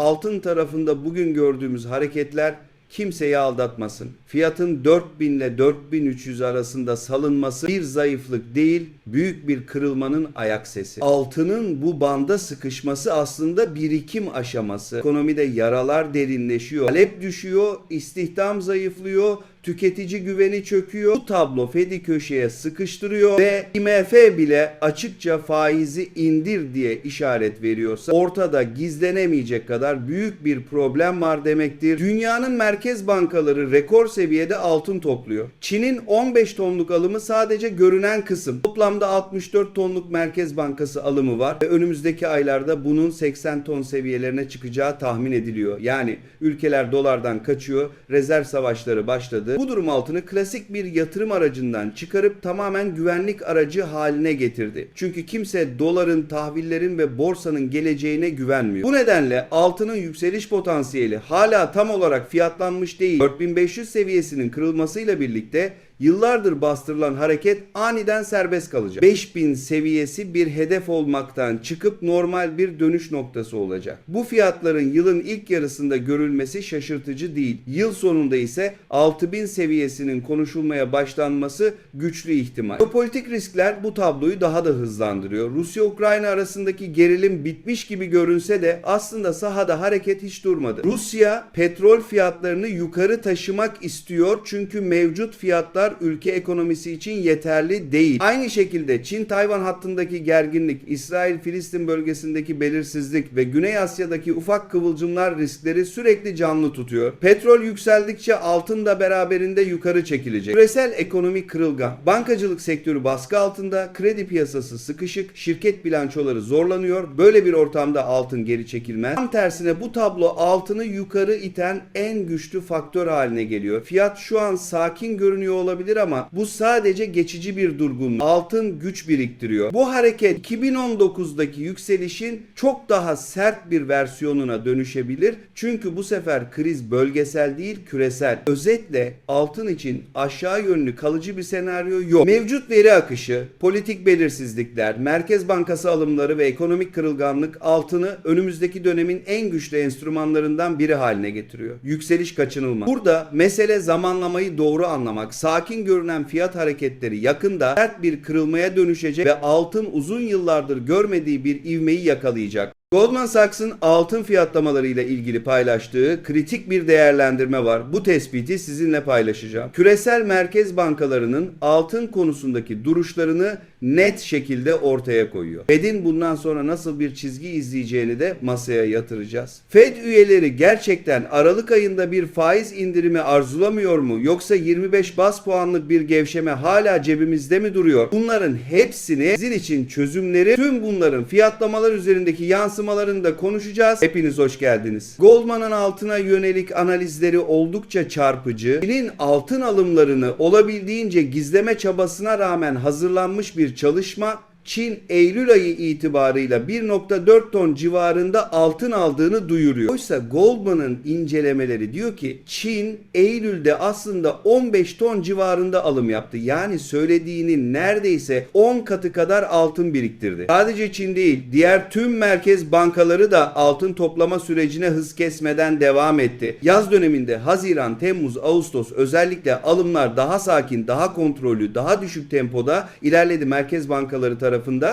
altın tarafında bugün gördüğümüz hareketler kimseyi aldatmasın. Fiyatın 4000 ile 4300 arasında salınması bir zayıflık değil, büyük bir kırılmanın ayak sesi. Altının bu banda sıkışması aslında birikim aşaması. Ekonomide yaralar derinleşiyor, talep düşüyor, istihdam zayıflıyor, tüketici güveni çöküyor. Bu tablo Fed'i köşeye sıkıştırıyor ve IMF bile açıkça faizi indir diye işaret veriyorsa ortada gizlenemeyecek kadar büyük bir problem var demektir. Dünyanın merkez bankaları rekor seviyede altın topluyor. Çin'in 15 tonluk alımı sadece görünen kısım. Toplamda 64 tonluk Merkez Bankası alımı var ve önümüzdeki aylarda bunun 80 ton seviyelerine çıkacağı tahmin ediliyor. Yani ülkeler dolardan kaçıyor, rezerv savaşları başladı. Bu durum altını klasik bir yatırım aracından çıkarıp tamamen güvenlik aracı haline getirdi. Çünkü kimse doların, tahvillerin ve borsanın geleceğine güvenmiyor. Bu nedenle altının yükseliş potansiyeli hala tam olarak fiyatlanmış değil. 4500 seviyesinin kırılmasıyla birlikte Yıllardır bastırılan hareket aniden serbest kalacak. 5000 seviyesi bir hedef olmaktan çıkıp normal bir dönüş noktası olacak. Bu fiyatların yılın ilk yarısında görülmesi şaşırtıcı değil. Yıl sonunda ise 6000 seviyesinin konuşulmaya başlanması güçlü ihtimal. Geopolitik riskler bu tabloyu daha da hızlandırıyor. Rusya-Ukrayna arasındaki gerilim bitmiş gibi görünse de aslında sahada hareket hiç durmadı. Rusya petrol fiyatlarını yukarı taşımak istiyor çünkü mevcut fiyatlar ülke ekonomisi için yeterli değil. Aynı şekilde Çin-Tayvan hattındaki gerginlik, İsrail-Filistin bölgesindeki belirsizlik ve Güney Asya'daki ufak kıvılcımlar riskleri sürekli canlı tutuyor. Petrol yükseldikçe altın da beraberinde yukarı çekilecek. Küresel ekonomi kırılgan. Bankacılık sektörü baskı altında, kredi piyasası sıkışık, şirket bilançoları zorlanıyor. Böyle bir ortamda altın geri çekilmez. Tam tersine bu tablo altını yukarı iten en güçlü faktör haline geliyor. Fiyat şu an sakin görünüyor olabilir ama bu sadece geçici bir durgunluk. Altın güç biriktiriyor. Bu hareket 2019'daki yükselişin çok daha sert bir versiyonuna dönüşebilir. Çünkü bu sefer kriz bölgesel değil küresel. Özetle altın için aşağı yönlü kalıcı bir senaryo yok. Mevcut veri akışı, politik belirsizlikler, Merkez Bankası alımları ve ekonomik kırılganlık altını önümüzdeki dönemin en güçlü enstrümanlarından biri haline getiriyor. Yükseliş kaçınılmaz. Burada mesele zamanlamayı doğru anlamak. Sakin görünen fiyat hareketleri yakında sert bir kırılmaya dönüşecek ve altın uzun yıllardır görmediği bir ivmeyi yakalayacak. Goldman Sachs'ın altın fiyatlamalarıyla ilgili paylaştığı kritik bir değerlendirme var. Bu tespiti sizinle paylaşacağım. Küresel merkez bankalarının altın konusundaki duruşlarını net şekilde ortaya koyuyor. Fed'in bundan sonra nasıl bir çizgi izleyeceğini de masaya yatıracağız. Fed üyeleri gerçekten Aralık ayında bir faiz indirimi arzulamıyor mu yoksa 25 bas puanlık bir gevşeme hala cebimizde mi duruyor? Bunların hepsini sizin için çözümleri tüm bunların fiyatlamalar üzerindeki yansımalarını konuşacağız. Hepiniz hoş geldiniz. Goldman'ın altına yönelik analizleri oldukça çarpıcı. Çin'in altın alımlarını olabildiğince gizleme çabasına rağmen hazırlanmış bir çalışma Çin Eylül ayı itibarıyla 1.4 ton civarında altın aldığını duyuruyor. Oysa Goldman'ın incelemeleri diyor ki Çin Eylül'de aslında 15 ton civarında alım yaptı. Yani söylediğinin neredeyse 10 katı kadar altın biriktirdi. Sadece Çin değil, diğer tüm merkez bankaları da altın toplama sürecine hız kesmeden devam etti. Yaz döneminde Haziran, Temmuz, Ağustos özellikle alımlar daha sakin, daha kontrollü, daha düşük tempoda ilerledi merkez bankaları tarafından.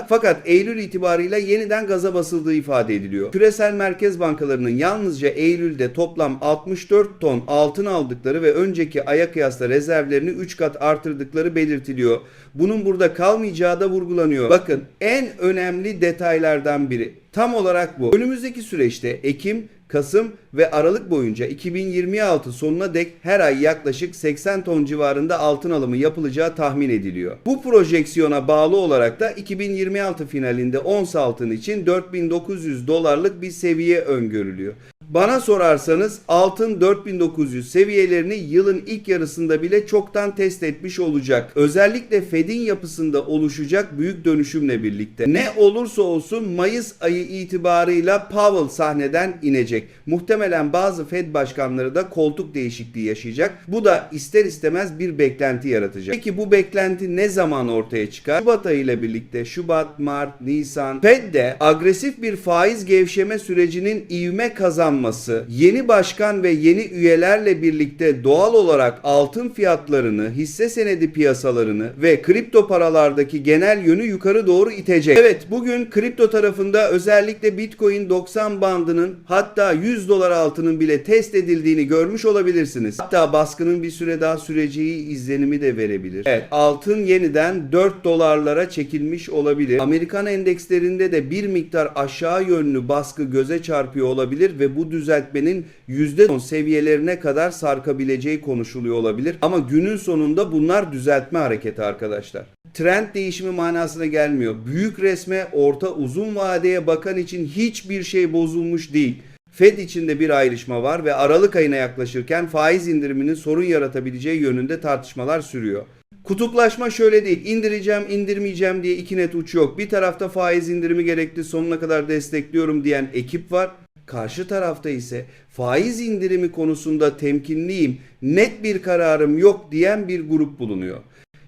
Fakat Eylül itibarıyla yeniden gaza basıldığı ifade ediliyor. Küresel merkez bankalarının yalnızca Eylül'de toplam 64 ton altın aldıkları ve önceki aya kıyasla rezervlerini 3 kat artırdıkları belirtiliyor. Bunun burada kalmayacağı da vurgulanıyor. Bakın en önemli detaylardan biri. Tam olarak bu. Önümüzdeki süreçte Ekim, Kasım ve Aralık boyunca 2026 sonuna dek her ay yaklaşık 80 ton civarında altın alımı yapılacağı tahmin ediliyor. Bu projeksiyona bağlı olarak da 2026 finalinde ons altın için 4900 dolarlık bir seviye öngörülüyor. Bana sorarsanız altın 4900 seviyelerini yılın ilk yarısında bile çoktan test etmiş olacak. Özellikle Fed'in yapısında oluşacak büyük dönüşümle birlikte. Ne olursa olsun Mayıs ayı itibarıyla Powell sahneden inecek. Muhtemelen bazı Fed başkanları da koltuk değişikliği yaşayacak. Bu da ister istemez bir beklenti yaratacak. Peki bu beklenti ne zaman ortaya çıkar? Şubat ayı ile birlikte Şubat, Mart, Nisan Fed de agresif bir faiz gevşeme sürecinin ivme kazanması açıklanması, yeni başkan ve yeni üyelerle birlikte doğal olarak altın fiyatlarını, hisse senedi piyasalarını ve kripto paralardaki genel yönü yukarı doğru itecek. Evet bugün kripto tarafında özellikle Bitcoin 90 bandının hatta 100 dolar altının bile test edildiğini görmüş olabilirsiniz. Hatta baskının bir süre daha süreceği izlenimi de verebilir. Evet altın yeniden 4 dolarlara çekilmiş olabilir. Amerikan endekslerinde de bir miktar aşağı yönlü baskı göze çarpıyor olabilir ve bu düzeltmenin %10 seviyelerine kadar sarkabileceği konuşuluyor olabilir. Ama günün sonunda bunlar düzeltme hareketi arkadaşlar. Trend değişimi manasına gelmiyor. Büyük resme, orta uzun vadeye bakan için hiçbir şey bozulmuş değil. Fed içinde bir ayrışma var ve Aralık ayına yaklaşırken faiz indiriminin sorun yaratabileceği yönünde tartışmalar sürüyor. Kutuplaşma şöyle değil. indireceğim, indirmeyeceğim diye iki net uç yok. Bir tarafta faiz indirimi gerekli, sonuna kadar destekliyorum diyen ekip var. Karşı tarafta ise faiz indirimi konusunda temkinliyim, net bir kararım yok diyen bir grup bulunuyor.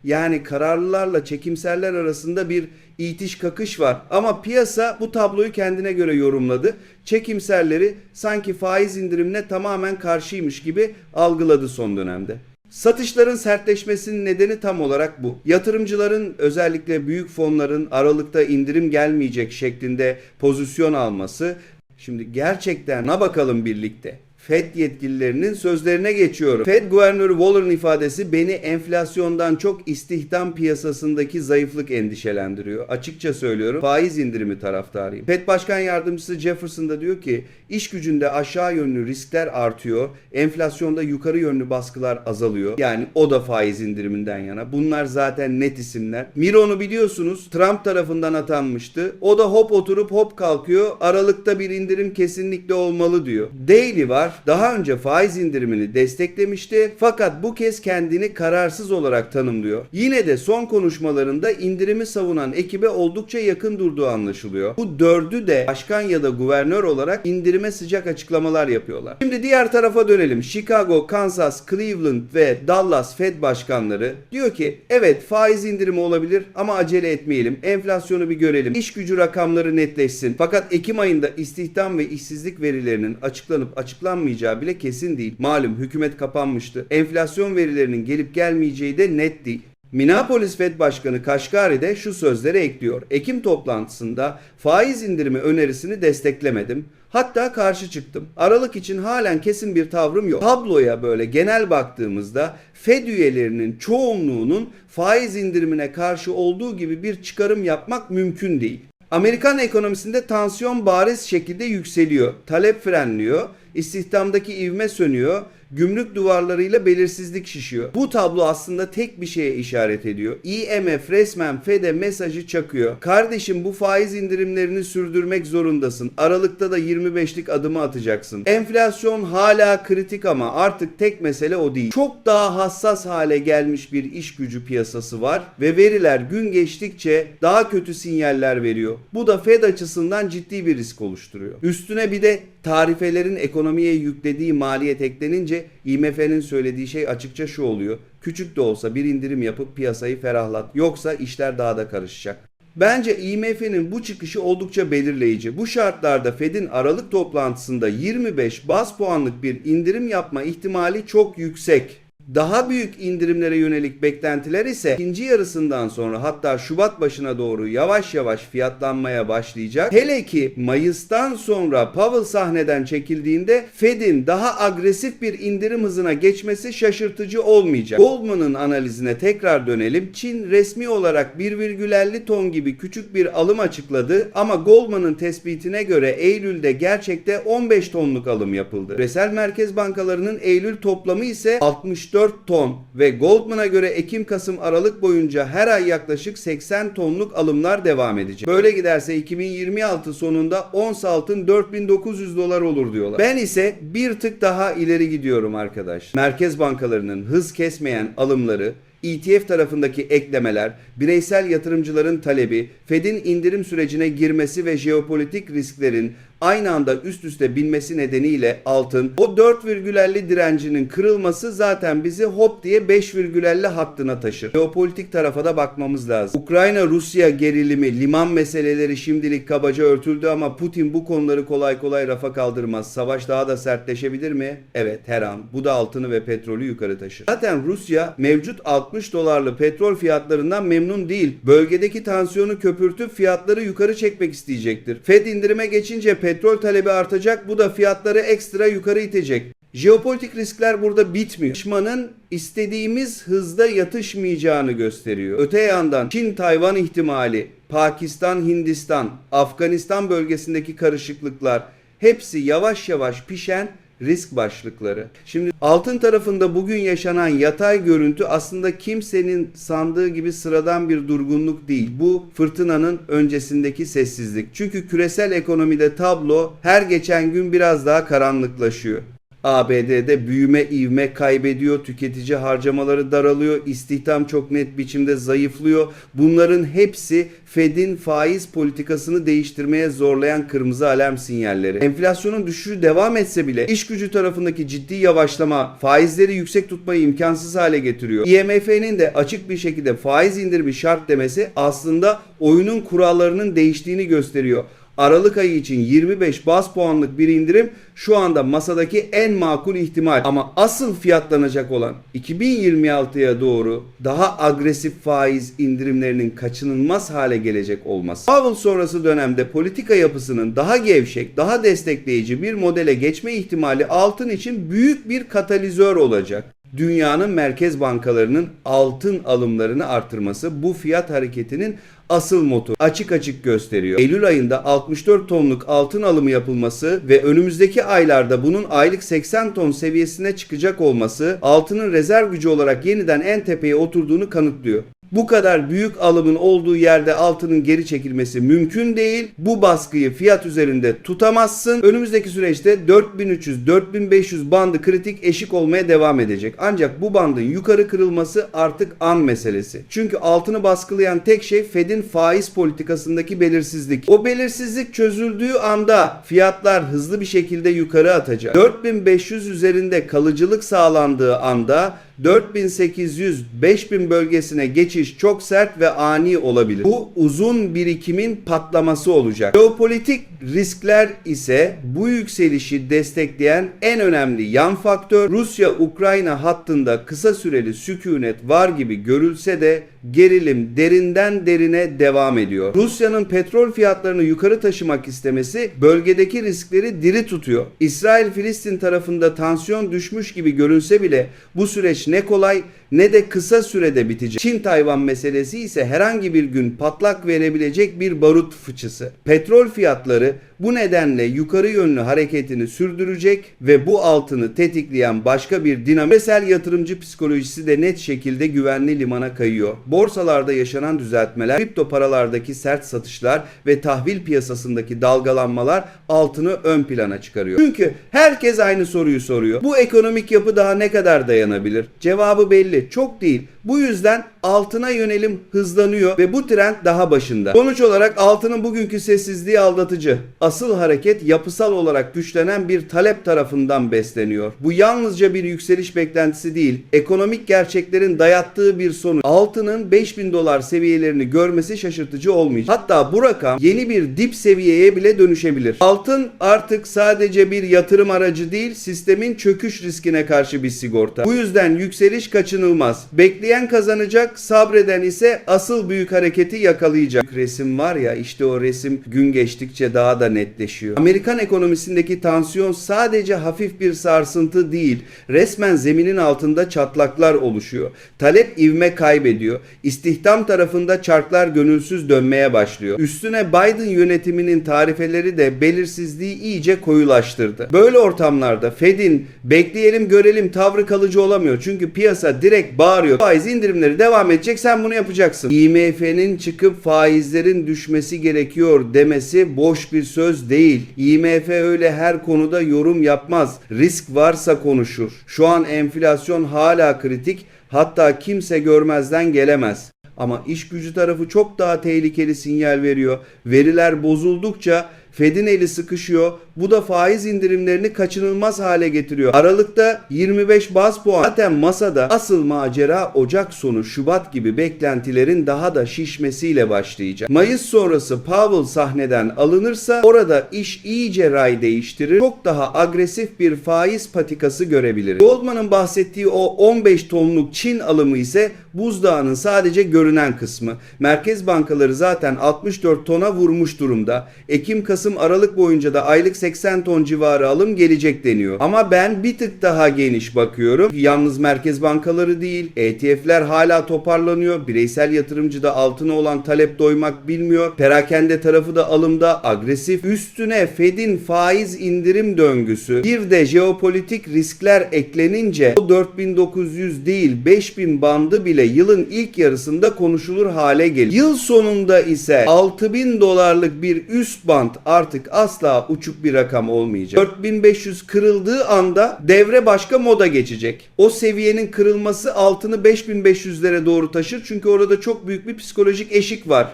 Yani kararlılarla çekimserler arasında bir itiş kakış var. Ama piyasa bu tabloyu kendine göre yorumladı. Çekimserleri sanki faiz indirimine tamamen karşıymış gibi algıladı son dönemde. Satışların sertleşmesinin nedeni tam olarak bu. Yatırımcıların özellikle büyük fonların Aralık'ta indirim gelmeyecek şeklinde pozisyon alması. Şimdi gerçekten ne bakalım birlikte. Fed yetkililerinin sözlerine geçiyorum. Fed Guvernörü Waller'ın ifadesi beni enflasyondan çok istihdam piyasasındaki zayıflık endişelendiriyor. Açıkça söylüyorum faiz indirimi taraftarıyım. Fed Başkan Yardımcısı Jefferson da diyor ki iş gücünde aşağı yönlü riskler artıyor. Enflasyonda yukarı yönlü baskılar azalıyor. Yani o da faiz indiriminden yana. Bunlar zaten net isimler. Miron'u biliyorsunuz Trump tarafından atanmıştı. O da hop oturup hop kalkıyor. Aralıkta bir indirim kesinlikle olmalı diyor. Daily var daha önce faiz indirimini desteklemişti fakat bu kez kendini kararsız olarak tanımlıyor. Yine de son konuşmalarında indirimi savunan ekibe oldukça yakın durduğu anlaşılıyor. Bu dördü de başkan ya da guvernör olarak indirime sıcak açıklamalar yapıyorlar. Şimdi diğer tarafa dönelim. Chicago, Kansas, Cleveland ve Dallas Fed başkanları diyor ki evet faiz indirimi olabilir ama acele etmeyelim. Enflasyonu bir görelim. İş gücü rakamları netleşsin. Fakat Ekim ayında istihdam ve işsizlik verilerinin açıklanıp açıklanmayacağı bile kesin değil. Malum hükümet kapanmıştı. Enflasyon verilerinin gelip gelmeyeceği de net değil. Minneapolis Fed Başkanı Kaşgari de şu sözleri ekliyor. Ekim toplantısında faiz indirimi önerisini desteklemedim. Hatta karşı çıktım. Aralık için halen kesin bir tavrım yok. Tabloya böyle genel baktığımızda Fed üyelerinin çoğunluğunun faiz indirimine karşı olduğu gibi bir çıkarım yapmak mümkün değil. Amerikan ekonomisinde tansiyon bariz şekilde yükseliyor. Talep frenliyor, istihdamdaki ivme sönüyor, gümrük duvarlarıyla belirsizlik şişiyor. Bu tablo aslında tek bir şeye işaret ediyor. IMF resmen Fed'e mesajı çakıyor. Kardeşim bu faiz indirimlerini sürdürmek zorundasın. Aralıkta da 25'lik adımı atacaksın. Enflasyon hala kritik ama artık tek mesele o değil. Çok daha hassas hale gelmiş bir iş gücü piyasası var ve veriler gün geçtikçe daha kötü sinyaller veriyor. Bu da Fed açısından ciddi bir risk oluşturuyor. Üstüne bir de tarifelerin ekonomiye yüklediği maliyet eklenince IMF'nin söylediği şey açıkça şu oluyor. Küçük de olsa bir indirim yapıp piyasayı ferahlat. Yoksa işler daha da karışacak. Bence IMF'nin bu çıkışı oldukça belirleyici. Bu şartlarda Fed'in Aralık toplantısında 25 bas puanlık bir indirim yapma ihtimali çok yüksek. Daha büyük indirimlere yönelik beklentiler ise ikinci yarısından sonra hatta Şubat başına doğru yavaş yavaş fiyatlanmaya başlayacak. Hele ki Mayıs'tan sonra Powell sahneden çekildiğinde Fed'in daha agresif bir indirim hızına geçmesi şaşırtıcı olmayacak. Goldman'ın analizine tekrar dönelim. Çin resmi olarak 1,50 ton gibi küçük bir alım açıkladı ama Goldman'ın tespitine göre Eylül'de gerçekte 15 tonluk alım yapıldı. Küresel merkez bankalarının Eylül toplamı ise 64 ton ve Goldman'a göre Ekim, Kasım, Aralık boyunca her ay yaklaşık 80 tonluk alımlar devam edecek. Böyle giderse 2026 sonunda ons altın 4900 dolar olur diyorlar. Ben ise bir tık daha ileri gidiyorum arkadaş. Merkez bankalarının hız kesmeyen alımları ETF tarafındaki eklemeler, bireysel yatırımcıların talebi, Fed'in indirim sürecine girmesi ve jeopolitik risklerin aynı anda üst üste binmesi nedeniyle altın o 4,50 direncinin kırılması zaten bizi hop diye 5,50 hattına taşır. Geopolitik tarafa da bakmamız lazım. Ukrayna-Rusya gerilimi, liman meseleleri şimdilik kabaca örtüldü ama Putin bu konuları kolay kolay rafa kaldırmaz. Savaş daha da sertleşebilir mi? Evet her an. Bu da altını ve petrolü yukarı taşır. Zaten Rusya mevcut 60 dolarlı petrol fiyatlarından memnun değil. Bölgedeki tansiyonu köpürtüp fiyatları yukarı çekmek isteyecektir. Fed indirime geçince petrol talebi artacak. Bu da fiyatları ekstra yukarı itecek. Jeopolitik riskler burada bitmiyor. Düşmanın istediğimiz hızda yatışmayacağını gösteriyor. Öte yandan Çin-Tayvan ihtimali, Pakistan, Hindistan, Afganistan bölgesindeki karışıklıklar hepsi yavaş yavaş pişen risk başlıkları. Şimdi altın tarafında bugün yaşanan yatay görüntü aslında kimsenin sandığı gibi sıradan bir durgunluk değil. Bu fırtınanın öncesindeki sessizlik. Çünkü küresel ekonomide tablo her geçen gün biraz daha karanlıklaşıyor. ABD'de büyüme ivme kaybediyor, tüketici harcamaları daralıyor, istihdam çok net biçimde zayıflıyor. Bunların hepsi Fed'in faiz politikasını değiştirmeye zorlayan kırmızı alarm sinyalleri. Enflasyonun düşüşü devam etse bile iş gücü tarafındaki ciddi yavaşlama faizleri yüksek tutmayı imkansız hale getiriyor. IMF'nin de açık bir şekilde faiz indirimi şart demesi aslında oyunun kurallarının değiştiğini gösteriyor. Aralık ayı için 25 bas puanlık bir indirim şu anda masadaki en makul ihtimal. Ama asıl fiyatlanacak olan 2026'ya doğru daha agresif faiz indirimlerinin kaçınılmaz hale gelecek olması. Powell sonrası dönemde politika yapısının daha gevşek, daha destekleyici bir modele geçme ihtimali altın için büyük bir katalizör olacak dünyanın merkez bankalarının altın alımlarını artırması bu fiyat hareketinin asıl motor açık açık gösteriyor. Eylül ayında 64 tonluk altın alımı yapılması ve önümüzdeki aylarda bunun aylık 80 ton seviyesine çıkacak olması altının rezerv gücü olarak yeniden en tepeye oturduğunu kanıtlıyor. Bu kadar büyük alımın olduğu yerde altının geri çekilmesi mümkün değil. Bu baskıyı fiyat üzerinde tutamazsın. Önümüzdeki süreçte 4300-4500 bandı kritik eşik olmaya devam edecek. Ancak bu bandın yukarı kırılması artık an meselesi. Çünkü altını baskılayan tek şey Fed'in faiz politikasındaki belirsizlik. O belirsizlik çözüldüğü anda fiyatlar hızlı bir şekilde yukarı atacak. 4500 üzerinde kalıcılık sağlandığı anda 4800-5000 bölgesine geçiş çok sert ve ani olabilir. Bu uzun birikimin patlaması olacak. Jeopolitik riskler ise bu yükselişi destekleyen en önemli yan faktör Rusya-Ukrayna hattında kısa süreli sükunet var gibi görülse de gerilim derinden derine devam ediyor. Rusya'nın petrol fiyatlarını yukarı taşımak istemesi bölgedeki riskleri diri tutuyor. İsrail-Filistin tarafında tansiyon düşmüş gibi görünse bile bu süreç ne kolay ne de kısa sürede bitecek. Çin-Tayvan meselesi ise herhangi bir gün patlak verebilecek bir barut fıçısı. Petrol fiyatları bu nedenle yukarı yönlü hareketini sürdürecek ve bu altını tetikleyen başka bir dinamik küresel yatırımcı psikolojisi de net şekilde güvenli limana kayıyor. Borsalarda yaşanan düzeltmeler, kripto paralardaki sert satışlar ve tahvil piyasasındaki dalgalanmalar altını ön plana çıkarıyor. Çünkü herkes aynı soruyu soruyor. Bu ekonomik yapı daha ne kadar dayanabilir? Cevabı belli. Çok değil. Bu yüzden altına yönelim hızlanıyor ve bu trend daha başında. Sonuç olarak altının bugünkü sessizliği aldatıcı. Asıl hareket yapısal olarak güçlenen bir talep tarafından besleniyor. Bu yalnızca bir yükseliş beklentisi değil, ekonomik gerçeklerin dayattığı bir sonuç. Altının 5000 dolar seviyelerini görmesi şaşırtıcı olmayacak. Hatta bu rakam yeni bir dip seviyeye bile dönüşebilir. Altın artık sadece bir yatırım aracı değil, sistemin çöküş riskine karşı bir sigorta. Bu yüzden yükseliş kaçınılmaz. Bekleyen kazanacak, sabreden ise asıl büyük hareketi yakalayacak. Resim var ya işte o resim gün geçtikçe daha da netleşiyor. Amerikan ekonomisindeki tansiyon sadece hafif bir sarsıntı değil, resmen zeminin altında çatlaklar oluşuyor. Talep ivme kaybediyor. İstihdam tarafında çarklar gönülsüz dönmeye başlıyor. Üstüne Biden yönetiminin tarifeleri de belirsizliği iyice koyulaştırdı. Böyle ortamlarda Fed'in bekleyelim görelim tavrı kalıcı olamıyor. Çünkü piyasa direkt bağırıyor. Faiz indirimleri devam edecek sen bunu yapacaksın. IMF'nin çıkıp faizlerin düşmesi gerekiyor demesi boş bir söz değil. IMF öyle her konuda yorum yapmaz. Risk varsa konuşur. Şu an enflasyon hala kritik. Hatta kimse görmezden gelemez. Ama iş gücü tarafı çok daha tehlikeli sinyal veriyor. Veriler bozuldukça Fed'in eli sıkışıyor. Bu da faiz indirimlerini kaçınılmaz hale getiriyor. Aralıkta 25 baz puan. Zaten masada asıl macera Ocak sonu Şubat gibi beklentilerin daha da şişmesiyle başlayacak. Mayıs sonrası Powell sahneden alınırsa orada iş iyice ray değiştirir. Çok daha agresif bir faiz patikası görebiliriz. Goldman'ın bahsettiği o 15 tonluk Çin alımı ise buzdağının sadece görünen kısmı. Merkez bankaları zaten 64 tona vurmuş durumda. Ekim, Kasım, Aralık boyunca da aylık 80 ton civarı alım gelecek deniyor. Ama ben bir tık daha geniş bakıyorum. Yalnız merkez bankaları değil, ETF'ler hala toparlanıyor. Bireysel yatırımcı da altına olan talep doymak bilmiyor. Perakende tarafı da alımda agresif. Üstüne Fed'in faiz indirim döngüsü. Bir de jeopolitik riskler eklenince o 4900 değil 5000 bandı bile yılın ilk yarısında konuşulur hale gelir. Yıl sonunda ise 6000 dolarlık bir üst band artık asla uçuk bir rakam olmayacak. 4500 kırıldığı anda devre başka moda geçecek. O seviyenin kırılması altını 5500'lere doğru taşır çünkü orada çok büyük bir psikolojik eşik var.